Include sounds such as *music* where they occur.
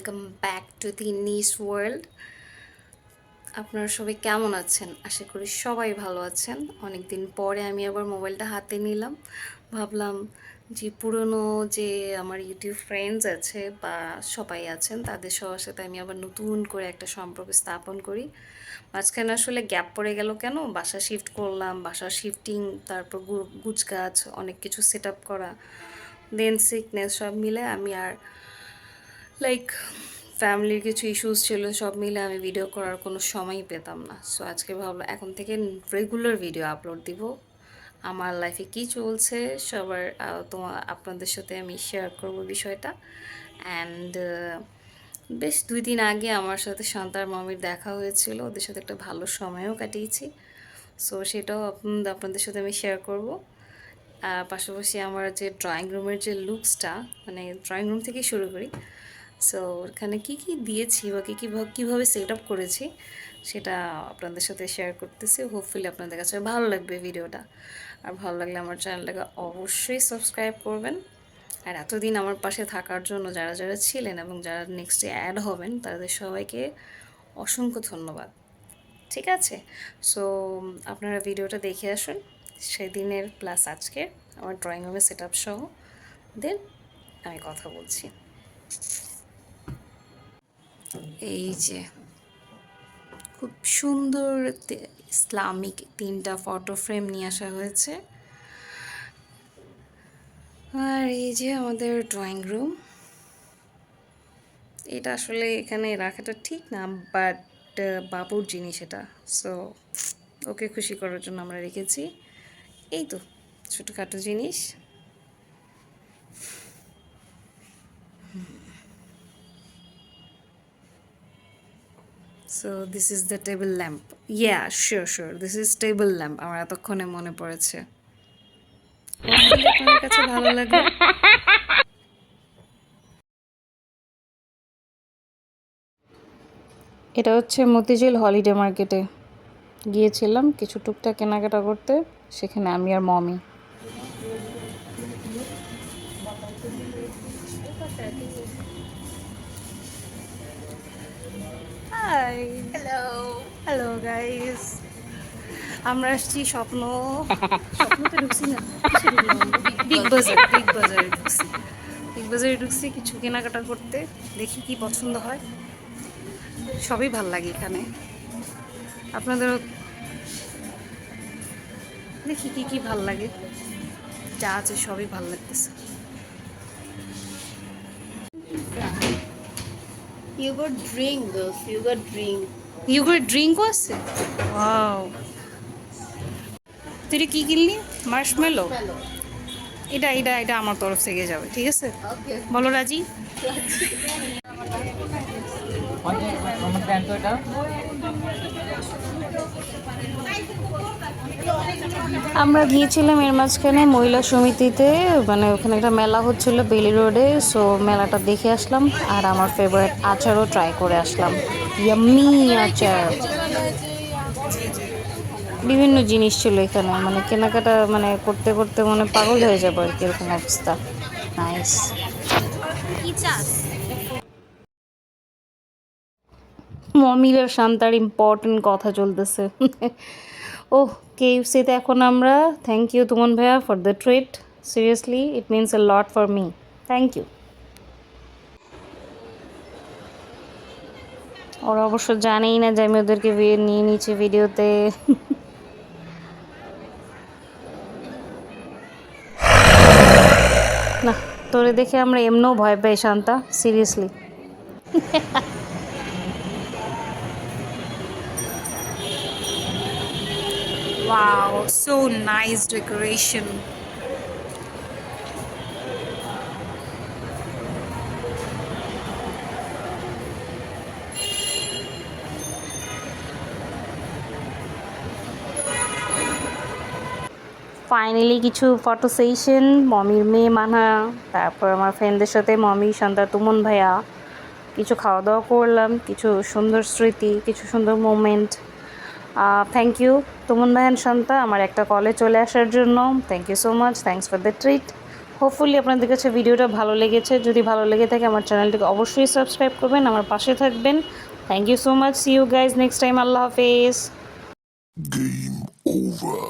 Welcome back to the নিস world আপনারা সবাই কেমন আছেন? আশা করি সবাই ভালো আছেন। অনেক দিন পরে আমি আবার মোবাইলটা হাতে নিলাম। ভাবলাম যে পুরনো যে আমার ইউটিউব ফ্রেন্ডস আছে বা সবাই আছেন, তাদের সবার সাথে আমি আবার নতুন করে একটা সম্পর্ক স্থাপন করি। মাঝখানে আসলে গ্যাপ পড়ে গেল কেন? বাসা শিফট করলাম, বাসা শিফটিং তারপর গু- গুছগাছ, অনেক কিছু সেট আপ করা দেন সিকনেস সব মিলে আমি আর লাইক ফ্যামিলির কিছু ইস্যুস ছিল, সব মিলে আমি ভিডিও করার কোনো সময়ই পেতাম না। সো আজকে ভাবলাম এখন থেকে রেগুলার ভিডিও আপলোড দিব। আমার লাইফে কি চলছে, সবার তোমার আপনাদের সাথে আমি শেয়ার করব বিষয়টা। অ্যান্ড বেশ দুই দিন আগে আমার সাথে শান্তার মামির দেখা হয়েছিল। ওদের সাথে একটা ভালো সময়ও কাটিয়েছি। সো সেটাও আপনাদের সাথে আমি শেয়ার করব। পাশাপাশি আমার যে ড্রয়িং রুমের যে লুকসটা মানে ড্রয়িং রুম থেকেই শুরু করি। সো ওখানে কি কি দিয়েছি বা কী কীভাবে কীভাবে সেট আপ করেছি, সেটা আপনাদের সাথে শেয়ার করতেছি। হোপফুলি আপনাদের কাছে ভালো লাগবে ভিডিওটা। আর ভালো লাগলে আমার চ্যানেলটাকে অবশ্যই সাবস্ক্রাইব করবেন। আর এতদিন আমার পাশে থাকার জন্য যারা যারা ছিলেন এবং যারা নেক্সটে অ্যাড হবেন, তাদের সবাইকে অসংখ্য ধন্যবাদ। ঠিক আছে? সো আপনারা ভিডিওটা দেখে আসুন। সেদিনের প্লাস আজকে আমার ড্রয়িং রুমে সেট আপ সহ। দেন আমি কথা বলছি। এই যে, খুব সুন্দর ইসলামিক তিনটা ফটো ফ্রেম নিয়ে আসা হয়েছে। আর এই যে আমাদের ড্রয়িং রুম এটা আসলে এখানে রাখাটা ঠিক না বাট বাবুর জিনিস এটা। সো ওকে খুশি করার জন্য আমরা রেখেছি। এই তো, ছোটোখাটো জিনিস। So this is the table lamp yeah sure sure this is table lamp আমার এতক্ষণে মনে পড়েছে। কাছে? ভালো লাগবে এটা হচ্ছে মতিঝিল হলিডে মার্কেটে। গিয়েছিলাম কিছু টুকটাক কেনাকাটা করতে। সেখানে আমি আর mommy. Hi hello hello guys আমরা আসছি স্বপ্ন *laughs* স্বপ্নতে ঢুকছি না। বিগ বাজার বিগ বাজারে ঢুকছি। বিগ বাজারে ঢুকছি কিছু কেনাকাটা করতে দেখি কি পছন্দ হয়। সবই ভালো লাগে এখানে। আপনাদেরও দেখি কি কি ভালো লাগে। যা আছে সবই ভালো লাগতেছে। You got drink though. You got drink. ইউগুর ড্রিঙ্কও আছে? ওয়াও তুই কি কিনলি? মার্শমেলো. এটা এটা এটা আমার তরফ থেকে যাবে ঠিক আছে? বলো রাজি? আমার প্যান্ট এটা। আমরা গিয়েছিলাম এর মাঝখানে মহিলা সমিতিতে মানে ওখানে একটা মেলা হচ্ছিল বেলি রোডে সো মেলাটা দেখে আসলাম আর আমার ফেভারিট আচারও ট্রাই করে আসলাম। ইয়াম্মি আচার। বিভিন্ন জিনিস ছিল এখানে মানে কেনাকাটা মানে করতে করতে মানে পাগল হয়ে যাব আর কি, এরকম অবস্থা। নাইস মমির আর শান্তার ইম্পর্টেন্ট কথা চলতেছে। ওহ, কেএফসিতে এখন আমরা। থ্যাংক ইউ তুমন ভাইয়া for the treat seriously it means a lot for me thank you ওরা অবশ্য জানেই না যে আমি ওদেরকে নিয়ে নিয়েছি ভিডিওতে। না, তোরে দেখে আমরা এমনও ভয় পাই, Shanta. Seriously Wow, so nice decoration. Finally কিছু ফটো সেশন মমির মেয়ে মানা তারপর আমার ফ্রেন্ডদের সাথে মমি শান্তা তুমন ভাইয়া কিছু খাওয়া দাওয়া করলাম কিছু সুন্দর স্মৃতি কিছু সুন্দর মোমেন্ট থ্যাংক ইউ তুমন ভাইয়ান শান্তা, আমার একটা কলে চলে আসার জন্য। Thank you so much thanks for the treat hopefully আপনাদের কাছে ভিডিওটা ভালো লেগেছে। যদি ভালো লেগে থাকে, আমার চ্যানেলটিকে অবশ্যই সাবস্ক্রাইব করবেন, আমার পাশে থাকবেন। Thank you so much see you guys next time আল্লাহ হাফেজ। Game over.